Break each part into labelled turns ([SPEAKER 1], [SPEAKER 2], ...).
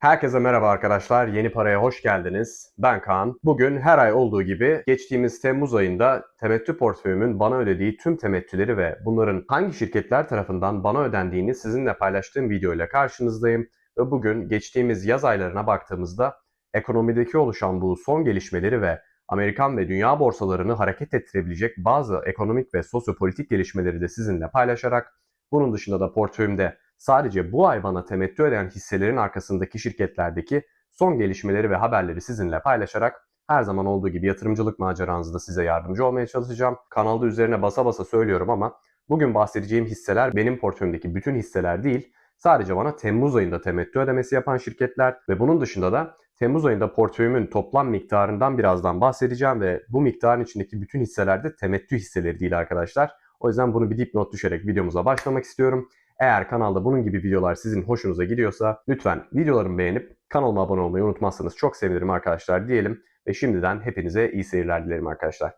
[SPEAKER 1] Herkese merhaba arkadaşlar. Yeni Paraya hoş geldiniz. Ben Kaan. Bugün her ay olduğu gibi geçtiğimiz Temmuz ayında temettü portföyümün bana ödediği tüm temettüleri ve bunların hangi şirketler tarafından bana ödendiğini sizinle paylaştığım video ile karşınızdayım. Ve bugün geçtiğimiz yaz aylarına baktığımızda ekonomideki oluşan bu son gelişmeleri ve Amerikan ve dünya borsalarını hareket ettirebilecek bazı ekonomik ve sosyopolitik gelişmeleri de sizinle paylaşarak bunun dışında da portföyümde sadece bu ay bana temettü ödeyen hisselerin arkasındaki şirketlerdeki son gelişmeleri ve haberleri sizinle paylaşarak her zaman olduğu gibi yatırımcılık maceranızda size yardımcı olmaya çalışacağım. Kanalda üzerine basa basa söylüyorum ama bugün bahsedeceğim hisseler benim portföyümdeki bütün hisseler değil, sadece bana Temmuz ayında temettü ödemesi yapan şirketler ve bunun dışında da Temmuz ayında portföyümün toplam miktarından birazdan bahsedeceğim ve bu miktarın içindeki bütün hisseler de temettü hisseleri değil arkadaşlar. O yüzden bunu bir dipnot düşerek videomuza başlamak istiyorum. Eğer kanalda bunun gibi videolar sizin hoşunuza gidiyorsa lütfen videolarımı beğenip kanalıma abone olmayı unutmazsanız çok sevinirim arkadaşlar diyelim. Ve şimdiden hepinize iyi seyirler dilerim arkadaşlar.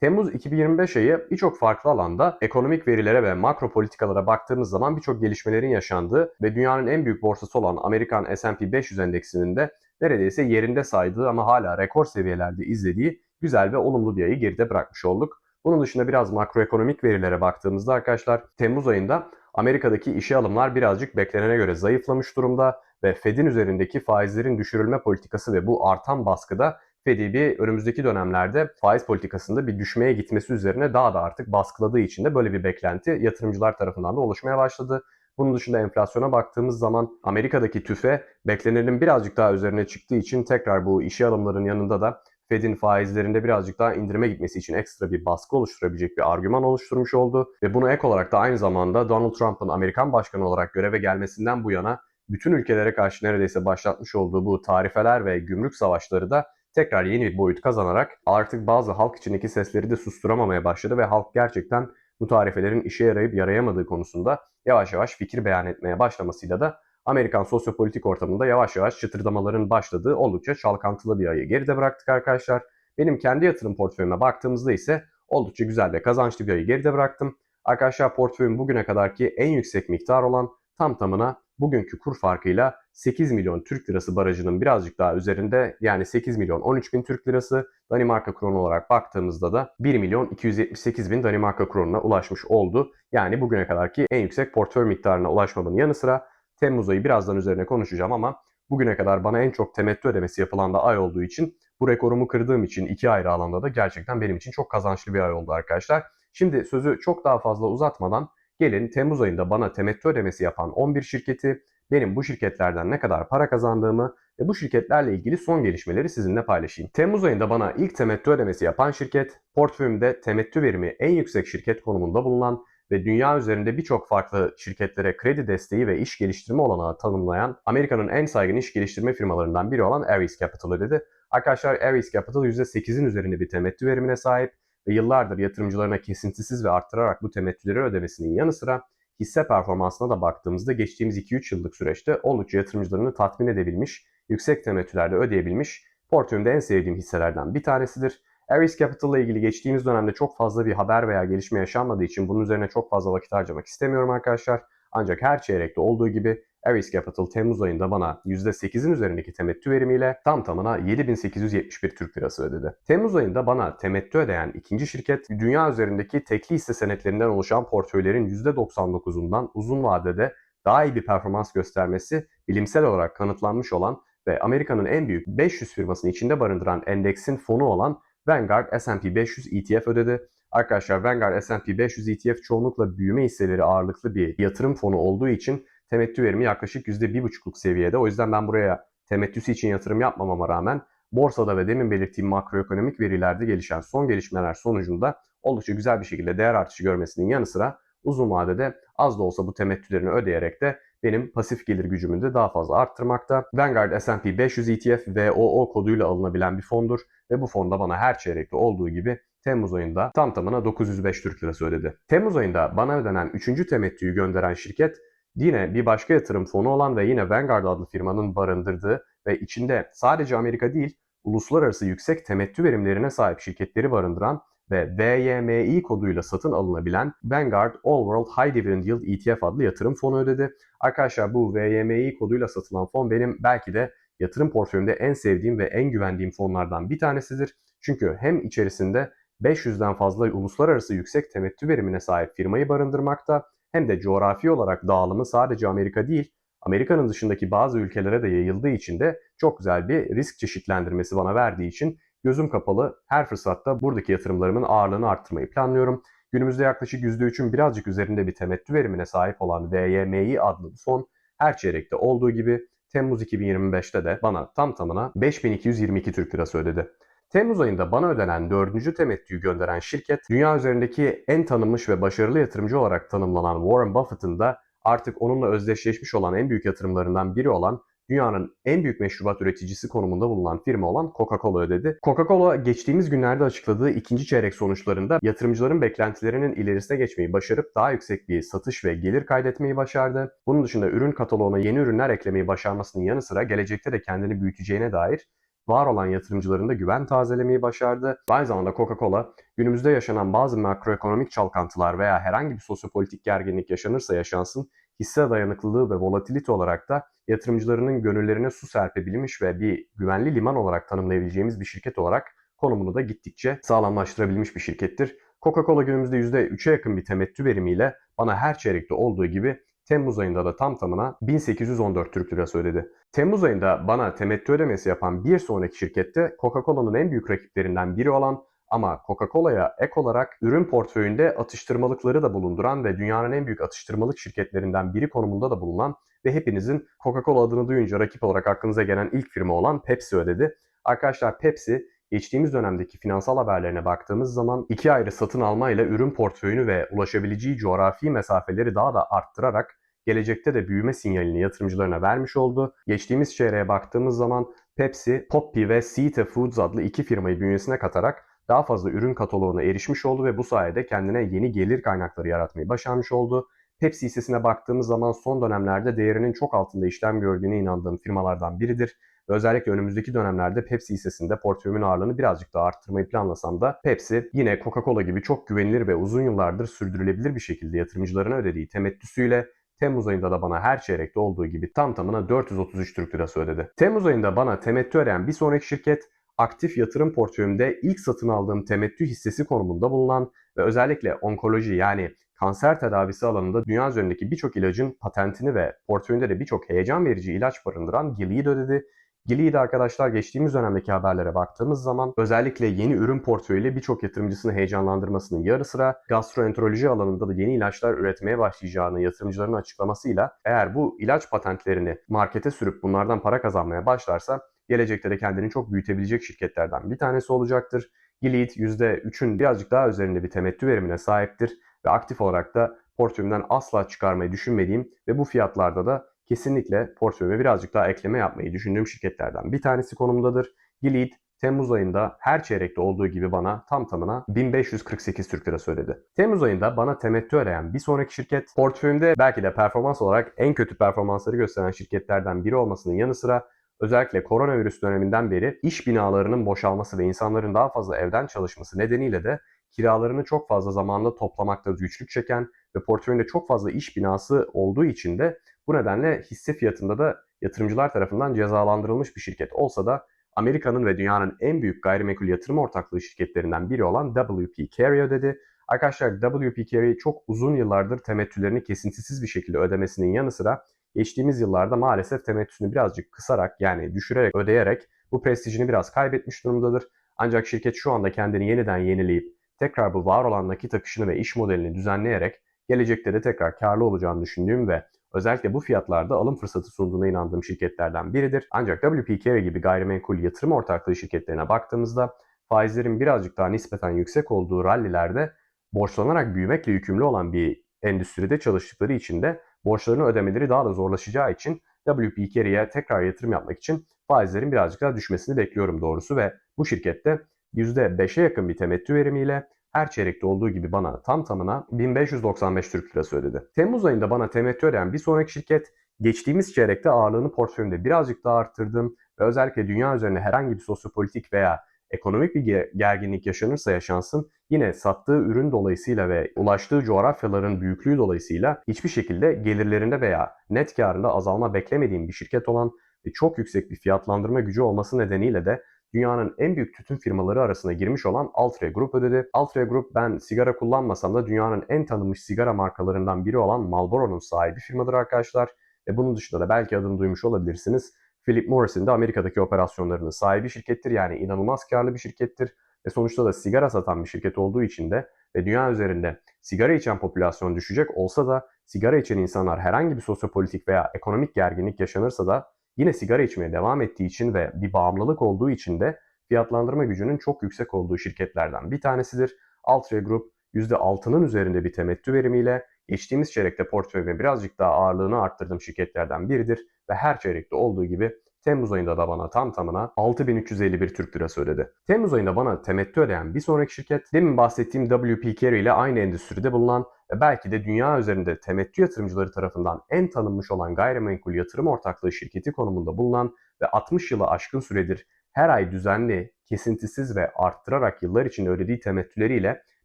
[SPEAKER 1] Temmuz 2025 ayı birçok farklı alanda ekonomik verilere ve makro politikalara baktığımız zaman birçok gelişmelerin yaşandığı ve dünyanın en büyük borsası olan Amerikan S&P 500 endeksinin de neredeyse yerinde saydığı ama hala rekor seviyelerde izlediği güzel ve olumlu bir ayı geride bırakmış olduk. Bunun dışında biraz makroekonomik verilere baktığımızda arkadaşlar Temmuz ayında Amerika'daki işe alımlar birazcık beklenene göre zayıflamış durumda ve Fed'in üzerindeki faizlerin düşürülme politikası ve bu artan baskıda Fed'i bir önümüzdeki dönemlerde faiz politikasında bir düşmeye gitmesi üzerine daha da artık baskıladığı için de böyle bir beklenti yatırımcılar tarafından da oluşmaya başladı. Bunun dışında enflasyona baktığımız zaman Amerika'daki tüfe beklenenin birazcık daha üzerine çıktığı için tekrar bu işe alımların yanında da Fed'in faizlerinde birazcık daha indirime gitmesi için ekstra bir baskı oluşturabilecek bir argüman oluşturmuş oldu. Ve bunu ek olarak da aynı zamanda Donald Trump'ın Amerikan başkanı olarak göreve gelmesinden bu yana bütün ülkelere karşı neredeyse başlatmış olduğu bu tarifeler ve gümrük savaşları da tekrar yeni bir boyut kazanarak artık bazı halk içindeki sesleri de susturamamaya başladı ve halk gerçekten bu tarifelerin işe yarayıp yarayamadığı konusunda yavaş yavaş fikir beyan etmeye başlamasıyla da Amerikan sosyopolitik ortamında yavaş yavaş çıtırdamaların başladığı oldukça çalkantılı bir ayı geride bıraktık arkadaşlar. Benim kendi yatırım portföyüme baktığımızda ise oldukça güzel ve kazançlı bir ayı geride bıraktım. Arkadaşlar portföyüm bugüne kadarki en yüksek miktar olan tam tamına bugünkü kur farkıyla 8 milyon Türk lirası barajının birazcık daha üzerinde yani 8 milyon 13 bin Türk lirası Danimarka kronu olarak baktığımızda da 1 milyon 278 bin Danimarka kronuna ulaşmış oldu. Yani bugüne kadarki en yüksek portföy miktarına ulaşmamın yanı sıra Temmuz ayı birazdan üzerine konuşacağım ama bugüne kadar bana en çok temettü ödemesi yapılan da ay olduğu için bu rekorumu kırdığım için iki ayrı alanda da gerçekten benim için çok kazançlı bir ay oldu arkadaşlar. Şimdi sözü çok daha fazla uzatmadan gelin Temmuz ayında bana temettü ödemesi yapan 11 şirketi, benim bu şirketlerden ne kadar para kazandığımı ve bu şirketlerle ilgili son gelişmeleri sizinle paylaşayım. Temmuz ayında bana ilk temettü ödemesi yapan şirket, portföyümde temettü verimi en yüksek şirket konumunda bulunan ve dünya üzerinde birçok farklı şirketlere kredi desteği ve iş geliştirme olanağı tanımlayan Amerika'nın en saygın iş geliştirme firmalarından biri olan Ares Capital dedi. Arkadaşlar Ares Capital %8'in üzerinde bir temettü verimine sahip ve yıllardır yatırımcılarına kesintisiz ve arttırarak bu temettüleri ödemesinin yanı sıra hisse performansına da baktığımızda geçtiğimiz 2-3 yıllık süreçte oldukça yatırımcılarını tatmin edebilmiş, yüksek temettülerle ödeyebilmiş portföyümde en sevdiğim hisselerden bir tanesidir. Ares Capital ile ilgili geçtiğimiz dönemde çok fazla bir haber veya gelişme yaşanmadığı için bunun üzerine çok fazla vakit harcamak istemiyorum arkadaşlar. Ancak her çeyrekte olduğu gibi Ares Capital Temmuz ayında bana %8'in üzerindeki temettü verimiyle tam tamına 7871 Türk Lirası ödedi. Temmuz ayında bana temettü ödeyen ikinci şirket dünya üzerindeki tekli hisse senetlerinden oluşan portföylerin %99'undan uzun vadede daha iyi bir performans göstermesi bilimsel olarak kanıtlanmış olan ve Amerika'nın en büyük 500 firmasını içinde barındıran endeksin fonu olan Vanguard S&P 500 ETF ödedi. Arkadaşlar Vanguard S&P 500 ETF çoğunlukla büyüme hisseleri ağırlıklı bir yatırım fonu olduğu için temettü verimi yaklaşık %1,5'luk seviyede. O yüzden ben buraya temettüsü için yatırım yapmamama rağmen borsada ve demin belirttiğim makroekonomik verilerde gelişen son gelişmeler sonucunda oldukça güzel bir şekilde değer artışı görmesinin yanı sıra uzun vadede az da olsa bu temettülerini ödeyerek de benim pasif gelir gücümü de daha fazla arttırmakta. Vanguard S&P 500 ETF VOO koduyla alınabilen bir fondur ve bu fonda bana her çeyrekte olduğu gibi Temmuz ayında tam tamına 905 Türk Lirası ödedi. Temmuz ayında bana ödenen 3. temettüyü gönderen şirket yine bir başka yatırım fonu olan ve yine Vanguard adlı firmanın barındırdığı ve içinde sadece Amerika değil uluslararası yüksek temettü verimlerine sahip şirketleri barındıran ve VYMI koduyla satın alınabilen Vanguard All World High Dividend Yield ETF adlı yatırım fonu ödedi. Arkadaşlar bu VYMI koduyla satılan fon benim belki de yatırım portföyümde en sevdiğim ve en güvendiğim fonlardan bir tanesidir. Çünkü hem içerisinde 500'den fazla uluslararası yüksek temettü verimine sahip firmayı barındırmakta hem de coğrafi olarak dağılımı sadece Amerika değil, Amerika'nın dışındaki bazı ülkelere de yayıldığı için de çok güzel bir risk çeşitlendirmesi bana verdiği için gözüm kapalı her fırsatta buradaki yatırımlarımın ağırlığını arttırmayı planlıyorum. Günümüzde yaklaşık %3'ün birazcık üzerinde bir temettü verimine sahip olan VYMI adlı bu fon her çeyrekte olduğu gibi Temmuz 2025'te de bana tam tamına 5222 Türk Lirası ödedi. Temmuz ayında bana ödenen dördüncü temettüyü gönderen şirket, dünya üzerindeki en tanınmış ve başarılı yatırımcı olarak tanımlanan Warren Buffett'ın da artık onunla özdeşleşmiş olan en büyük yatırımlarından biri olan dünyanın en büyük meşrubat üreticisi konumunda bulunan firma olan Coca-Cola ödedi. Coca-Cola geçtiğimiz günlerde açıkladığı ikinci çeyrek sonuçlarında yatırımcıların beklentilerinin ilerisine geçmeyi başarıp daha yüksek bir satış ve gelir kaydetmeyi başardı. Bunun dışında ürün kataloğuna yeni ürünler eklemeyi başarmasının yanı sıra gelecekte de kendini büyüteceğine dair var olan yatırımcıların da güven tazelemeyi başardı. Aynı zamanda Coca-Cola günümüzde yaşanan bazı makroekonomik çalkantılar veya herhangi bir sosyopolitik gerginlik yaşanırsa yaşansın hisse dayanıklılığı ve volatilite olarak da yatırımcılarının gönüllerine su serpebilmiş ve bir güvenli liman olarak tanımlayabileceğimiz bir şirket olarak konumunu da gittikçe sağlamlaştırabilmiş bir şirkettir. Coca-Cola günümüzde %3'e yakın bir temettü verimiyle bana her çeyrekte olduğu gibi Temmuz ayında da tam tamına 1814 Türk Lirası ödedi. Temmuz ayında bana temettü ödemesi yapan bir sonraki şirkette Coca-Cola'nın en büyük rakiplerinden biri olan ama Coca-Cola'ya ek olarak ürün portföyünde atıştırmalıkları da bulunduran ve dünyanın en büyük atıştırmalık şirketlerinden biri konumunda da bulunan ve hepinizin Coca-Cola adını duyunca rakip olarak aklınıza gelen ilk firma olan Pepsi ödedi. Arkadaşlar Pepsi geçtiğimiz dönemdeki finansal haberlerine baktığımız zaman iki ayrı satın alma ile ürün portföyünü ve ulaşabileceği coğrafi mesafeleri daha da arttırarak gelecekte de büyüme sinyalini yatırımcılarına vermiş oldu. Geçtiğimiz çeyreğe baktığımız zaman Pepsi, Poppi ve Sita Foods adlı iki firmayı bünyesine katarak daha fazla ürün kataloğuna erişmiş oldu ve bu sayede kendine yeni gelir kaynakları yaratmayı başarmış oldu. Pepsi hissesine baktığımız zaman son dönemlerde değerinin çok altında işlem gördüğüne inandığım firmalardan biridir. Özellikle önümüzdeki dönemlerde Pepsi hissesinde portföyümün ağırlığını birazcık daha arttırmayı planlasam da Pepsi yine Coca-Cola gibi çok güvenilir ve uzun yıllardır sürdürülebilir bir şekilde yatırımcılarına ödediği temettüsüyle Temmuz ayında da bana her çeyrekte olduğu gibi tam tamına 433 Türk Lirası ödedi. Temmuz ayında bana temettü ödeyen bir sonraki şirket aktif yatırım portföyümde ilk satın aldığım temettü hissesi konumunda bulunan ve özellikle onkoloji yani kanser tedavisi alanında dünya üzerindeki birçok ilacın patentini ve portföyünde de birçok heyecan verici ilaç barındıran Gilead ödedi. Gilead arkadaşlar geçtiğimiz dönemdeki haberlere baktığımız zaman özellikle yeni ürün portföyüyle birçok yatırımcısını heyecanlandırmasının yarı sıra gastroenteroloji alanında da yeni ilaçlar üretmeye başlayacağını yatırımcıların açıklamasıyla eğer bu ilaç patentlerini markete sürüp bunlardan para kazanmaya başlarsa gelecekte de kendini çok büyütebilecek şirketlerden bir tanesi olacaktır. Gilead %3'ün birazcık daha üzerinde bir temettü verimine sahiptir ve aktif olarak da portföyümden asla çıkarmayı düşünmediğim ve bu fiyatlarda da kesinlikle portföyüme birazcık daha ekleme yapmayı düşündüğüm şirketlerden bir tanesi konumundadır. Gilead Temmuz ayında her çeyrekte olduğu gibi bana tam tamına 1548 Türk Lirası ödedi. Temmuz ayında bana temettü ödeyen bir sonraki şirket portföyümde belki de performans olarak en kötü performansları gösteren şirketlerden biri olmasının yanı sıra özellikle koronavirüs döneminden beri iş binalarının boşalması ve insanların daha fazla evden çalışması nedeniyle de kiralarını çok fazla zamanla toplamakta güçlük çeken ve portföyünde çok fazla iş binası olduğu için de bu nedenle hisse fiyatında da yatırımcılar tarafından cezalandırılmış bir şirket olsa da Amerika'nın ve dünyanın en büyük gayrimenkul yatırım ortaklığı şirketlerinden biri olan WP Carey ödedi. Arkadaşlar WP Carey çok uzun yıllardır temettülerini kesintisiz bir şekilde ödemesinin yanı sıra geçtiğimiz yıllarda maalesef temettüsünü birazcık kısarak yani düşürerek ödeyerek bu prestijini biraz kaybetmiş durumdadır. Ancak şirket şu anda kendini yeniden yenileyip tekrar bu var olan nakit akışını ve iş modelini düzenleyerek gelecekte de tekrar karlı olacağını düşündüğüm ve özellikle bu fiyatlarda alım fırsatı sunduğuna inandığım şirketlerden biridir. Ancak WP Carey gibi gayrimenkul yatırım ortaklığı şirketlerine baktığımızda faizlerin birazcık daha nispeten yüksek olduğu rallilerde borçlanarak büyümekle yükümlü olan bir endüstride çalıştıkları için de borçlarını ödemeleri daha da zorlaşacağı için WP Carey'e tekrar yatırım yapmak için faizlerin birazcık daha düşmesini bekliyorum doğrusu ve bu şirkette %5'e yakın bir temettü verimiyle her çeyrekte olduğu gibi bana tam tamına 1595 Türk Lirası ödedi. Temmuz ayında bana temettü ödeyen bir sonraki şirket geçtiğimiz çeyrekte ağırlığını portföyümde birazcık daha arttırdım ve özellikle dünya üzerine herhangi bir sosyopolitik veya ekonomik bir gerginlik yaşanırsa yaşansın yine sattığı ürün dolayısıyla ve ulaştığı coğrafyaların büyüklüğü dolayısıyla hiçbir şekilde gelirlerinde veya net karında azalma beklemediğim bir şirket olan ve çok yüksek bir fiyatlandırma gücü olması nedeniyle de dünyanın en büyük tütün firmaları arasına girmiş olan Altria Group ödedi. Altria Group ben sigara kullanmasam da dünyanın en tanınmış sigara markalarından biri olan Marlboro'nun sahibi firmadır arkadaşlar. Ve bunun dışında da belki adını duymuş olabilirsiniz. Philip Morris'in de Amerika'daki operasyonlarının sahibi şirkettir. Yani inanılmaz karlı bir şirkettir. Ve sonuçta da sigara satan bir şirket olduğu için de ve dünya üzerinde sigara içen popülasyon düşecek olsa da sigara içen insanlar herhangi bir sosyopolitik veya ekonomik gerginlik yaşanırsa da yine sigara içmeye devam ettiği için ve bir bağımlılık olduğu için de fiyatlandırma gücünün çok yüksek olduğu şirketlerden bir tanesidir. Altria Group %6'nın üzerinde bir temettü verimiyle geçtiğimiz çeyrekte portföyüme birazcık daha ağırlığını arttırdığım şirketlerden biridir ve her çeyrekte olduğu gibi Temmuz ayında da bana tam tamına 6351 Türk Lirası ödedi. Temmuz ayında bana temettü ödeyen bir sonraki şirket demin bahsettiğim WP Carey ile aynı endüstride bulunan ve belki de dünya üzerinde temettü yatırımcıları tarafından en tanınmış olan gayrimenkul yatırım ortaklığı şirketi konumunda bulunan ve 60 yılı aşkın süredir her ay düzenli, kesintisiz ve arttırarak yıllar içinde ödediği temettüleriyle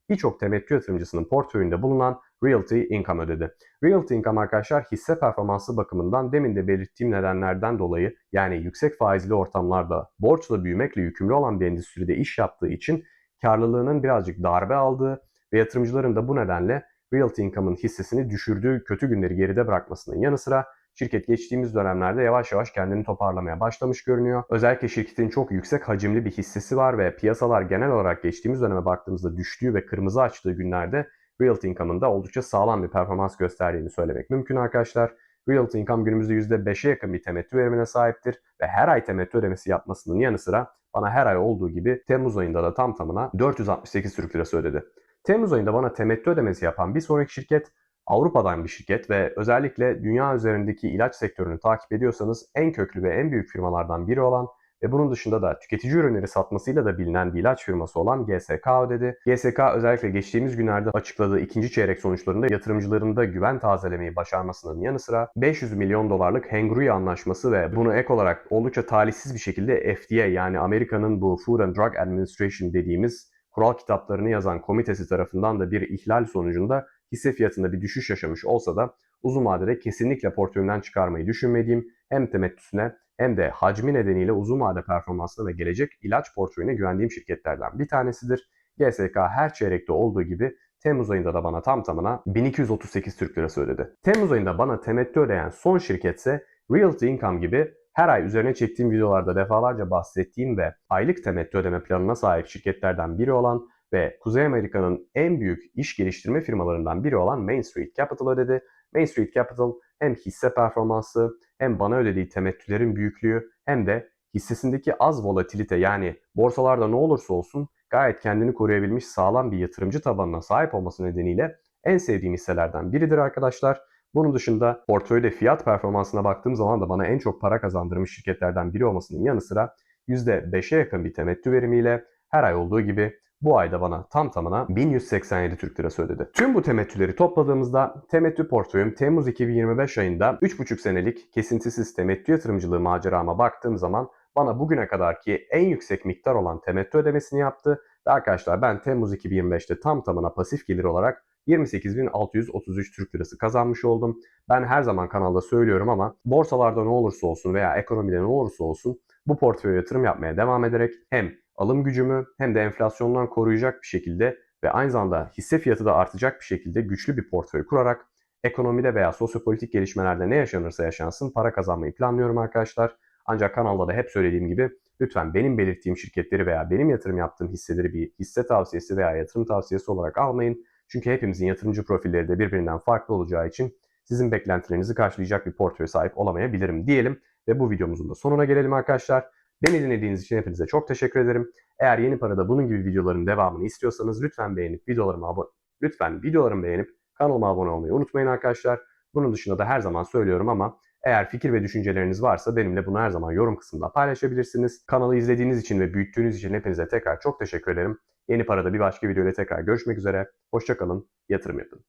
[SPEAKER 1] birçok temettü yatırımcısının portföyünde bulunan Realty Income ödedi. Realty Income arkadaşlar hisse performansı bakımından demin de belirttiğim nedenlerden dolayı yani yüksek faizli ortamlarda borçla büyümekle yükümlü olan bir endüstride iş yaptığı için karlılığının birazcık darbe aldığı ve yatırımcıların da bu nedenle Realty Income'ın hissesini düşürdüğü kötü günleri geride bırakmasının yanı sıra şirket geçtiğimiz dönemlerde yavaş yavaş kendini toparlamaya başlamış görünüyor. Özellikle şirketin çok yüksek hacimli bir hissesi var ve piyasalar genel olarak geçtiğimiz döneme baktığımızda düştüğü ve kırmızı açtığı günlerde Realty Income'ın da oldukça sağlam bir performans gösterdiğini söylemek mümkün arkadaşlar. Realty Income günümüzde %5'e yakın bir temettü verimine sahiptir ve her ay temettü ödemesi yapmasının yanı sıra bana her ay olduğu gibi Temmuz ayında da tam tamına 468 Türk Lirası ödedi. Temmuz ayında bana temettü ödemesi yapan bir sonraki şirket Avrupa'dan bir şirket ve özellikle dünya üzerindeki ilaç sektörünü takip ediyorsanız en köklü ve en büyük firmalardan biri olan ve bunun dışında da tüketici ürünleri satmasıyla da bilinen bir ilaç firması olan GSK ödedi. GSK özellikle geçtiğimiz günlerde açıkladığı ikinci çeyrek sonuçlarında yatırımcılarında güven tazelemeyi başarmasının yanı sıra 500 milyon dolarlık Hengrui anlaşması ve bunu ek olarak oldukça talihsiz bir şekilde FDA yani Amerika'nın bu Food and Drug Administration dediğimiz kural kitaplarını yazan komitesi tarafından da bir ihlal sonucunda hisse fiyatında bir düşüş yaşamış olsa da uzun vadede kesinlikle portföyümden çıkarmayı düşünmediğim hem temettüsüne hem de hacmi nedeniyle uzun vade performansına ve gelecek ilaç portföyüne güvendiğim şirketlerden bir tanesidir. GSK her çeyrekte olduğu gibi Temmuz ayında da bana tam tamına 1238 Türk Lirası ödedi. Temmuz ayında bana temettü ödeyen son şirketse Realty Income gibi her ay üzerine çektiğim videolarda defalarca bahsettiğim ve aylık temettü ödeme planına sahip şirketlerden biri olan ve Kuzey Amerika'nın en büyük iş geliştirme firmalarından biri olan Main Street Capital ödedi. Main Street Capital hem hisse performansı hem bana ödediği temettülerin büyüklüğü hem de hissesindeki az volatilite yani borsalarda ne olursa olsun gayet kendini koruyabilmiş sağlam bir yatırımcı tabanına sahip olması nedeniyle en sevdiğim hisselerden biridir arkadaşlar. Bunun dışında portföyde fiyat performansına baktığım zaman da bana en çok para kazandırmış şirketlerden biri olmasının yanı sıra %5'e yakın bir temettü verimiyle her ay olduğu gibi bu ayda bana tam tamına 1187 Türk Lirası ödedi. Tüm bu temettüleri topladığımızda temettü portföyüm Temmuz 2025 ayında 3,5 senelik kesintisiz temettü yatırımcılığı macerama baktığım zaman bana bugüne kadarki en yüksek miktar olan temettü ödemesini yaptı. Ve arkadaşlar ben Temmuz 2025'te tam tamına pasif gelir olarak 28.633 Türk Lirası kazanmış oldum. Ben her zaman kanalda söylüyorum ama borsalarda ne olursa olsun veya ekonomide ne olursa olsun bu portföye yatırım yapmaya devam ederek hem alım gücümü hem de enflasyondan koruyacak bir şekilde ve aynı zamanda hisse fiyatı da artacak bir şekilde güçlü bir portföy kurarak ekonomide veya sosyopolitik gelişmelerde ne yaşanırsa yaşansın para kazanmayı planlıyorum arkadaşlar. Ancak kanalda da hep söylediğim gibi lütfen benim belirttiğim şirketleri veya benim yatırım yaptığım hisseleri bir hisse tavsiyesi veya yatırım tavsiyesi olarak almayın. Çünkü hepimizin yatırımcı profilleri de birbirinden farklı olacağı için sizin beklentilerinizi karşılayacak bir portföy sahip olamayabilirim diyelim. Ve bu videomuzun da sonuna gelelim arkadaşlar. Beni dinlediğiniz için hepinize çok teşekkür ederim. Eğer Yeni Para'da bunun gibi videoların devamını istiyorsanız lütfen beğenip videolarımı abone lütfen videolarımı beğenip kanalıma abone olmayı unutmayın arkadaşlar. Bunun dışında da her zaman söylüyorum ama eğer fikir ve düşünceleriniz varsa benimle bunu her zaman yorum kısmında paylaşabilirsiniz. Kanalı izlediğiniz için ve büyüttüğünüz için hepinize tekrar çok teşekkür ederim. Yeni Para'da bir başka videoyla tekrar görüşmek üzere. Hoşçakalın, yatırım yapın.